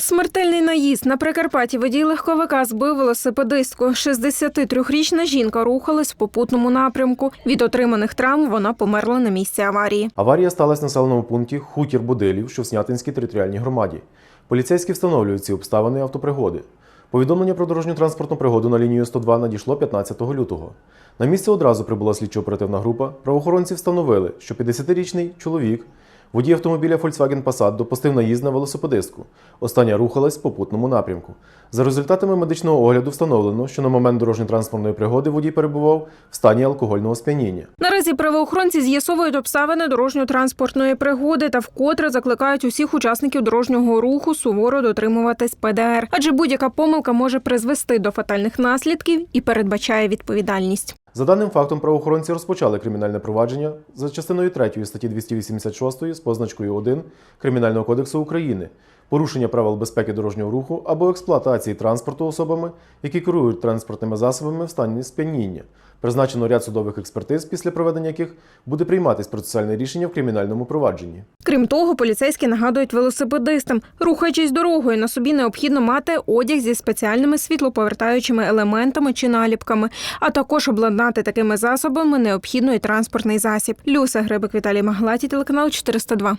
Смертельний наїзд на Прикарпатті водій легковика збив велосипедистку. 63-річна жінка рухалась в попутному напрямку. Від отриманих травм вона померла на місці аварії. Аварія сталася в населеному пункті Хутір Будилів, що в Снятинській територіальній громаді. Поліцейські встановлюють ці обставини автопригоди. Повідомлення про дорожню транспортну пригоду на лінію 102 надійшло 15 лютого. На місце одразу прибула слідчо-оперативна група. Правоохоронці встановили, що 50-річний чоловік, водій автомобіля Volkswagen Passat, допустив наїзд на велосипедистку. Остання рухалась в попутному напрямку. За результатами медичного огляду встановлено, що на момент дорожньо-транспортної пригоди водій перебував в стані алкогольного сп'яніння. Наразі правоохоронці з'ясовують обставини дорожньо-транспортної пригоди та вкотре закликають усіх учасників дорожнього руху суворо дотримуватись ПДР, адже будь-яка помилка може призвести до фатальних наслідків і передбачає відповідальність. За даним фактом, правоохоронці розпочали кримінальне провадження за частиною 3 статті 286 з позначкою 1 Кримінального кодексу України порушення правил безпеки дорожнього руху або експлуатації транспорту особами, які керують транспортними засобами в стані сп'яніння. Призначено ряд судових експертиз, після проведення яких буде прийматись процесуальне рішення в кримінальному провадженні. Крім того, поліцейські нагадують велосипедистам, рухаючись дорогою, на собі необхідно мати одяг зі спеціальними світлоповертаючими елементами чи наліпками, а також обладнати такими засобами необхідний транспортний засіб. Люся Грибик Віталій Маглаті, телеканал 402.